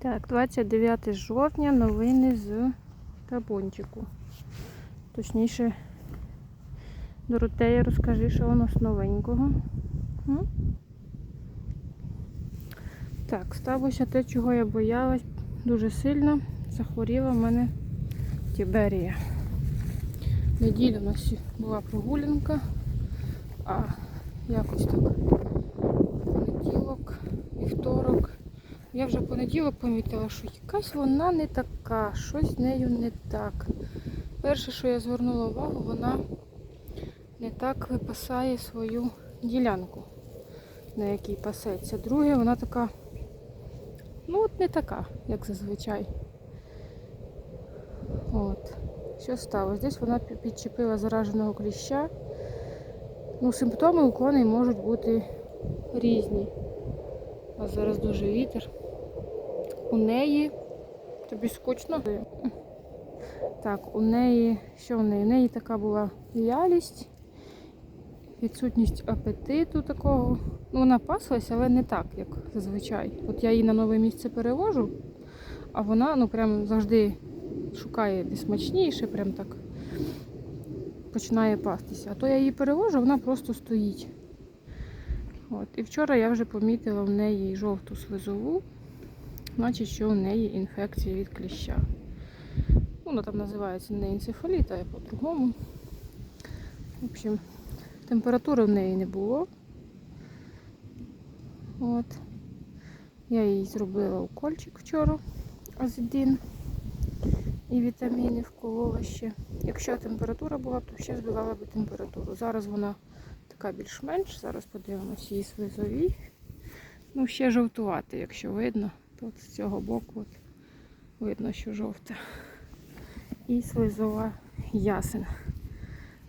Так, 29 жовтня, новини з табунчику. Точніше, Доротея, розкажи, що у нас новенького. Так, сталося те, чого я боялась дуже сильно. Захворіла в мене Тіберія. Неділя у нас була прогулянка, а якось так понеділок, вівторок. Я вже в понеділок помітила, що якась вона не така, щось з нею не так. Перше, що я звернула увагу, вона не так випасає свою ділянку, на якій пасеться. Друге, вона така, ну от не така, як зазвичай. От. Що сталося? Десь вона підчепила зараженого кліща. Ну, симптоми у коней можуть бути різні. А зараз дуже вітер. У неї тобі скучно? Так, у неї, що в неї? У неї така була вялість, відсутність апетиту такого. Ну, вона паслась, але не так, як зазвичай. От я її на нове місце перевожу, а вона ну прям завжди шукає де смачніше, прям так починає пастися. А то я її перевожу, вона просто стоїть. От. І вчора я вже помітила в неї жовту слизову, значить, що у неї інфекція від кліща. Воно там називається не енцефаліт, а по-другому. В общем, температури в неї не було. От. Я їй зробила укольчик вчора азидин і вітаміни вколола ще. Якщо температура була, то ще збивала б температуру. Зараз вона така більш-менш. Зараз подивимось її слизові. Ну, ще жовтувати, якщо видно. Тут з цього боку от, видно, що жовта. І слизова ясен.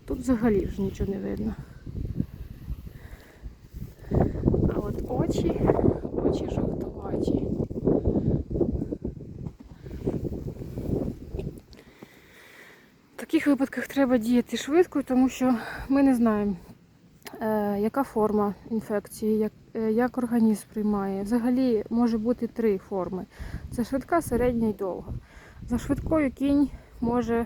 Тут взагалі вже нічого не видно. А от очі, очі жовтуваті. В таких випадках треба діяти швидко, тому що ми не знаємо, яка форма інфекції, як, е, як організм приймає. Взагалі може бути три форми: це швидка, середня і довга. За швидкою кінь може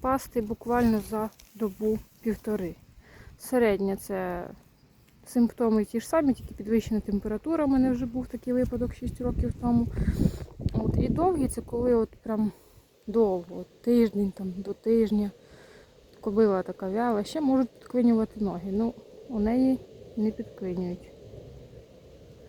пасти буквально за добу півтори. Середня це симптоми ті ж самі, тільки підвищена температура. У мене вже був такий випадок 6 років тому. От, і довгий це коли от прям довго, от тиждень там, до тижня. Кобила така вяла, ще можуть підклинювати ноги. Ну, у неї не підклинюють.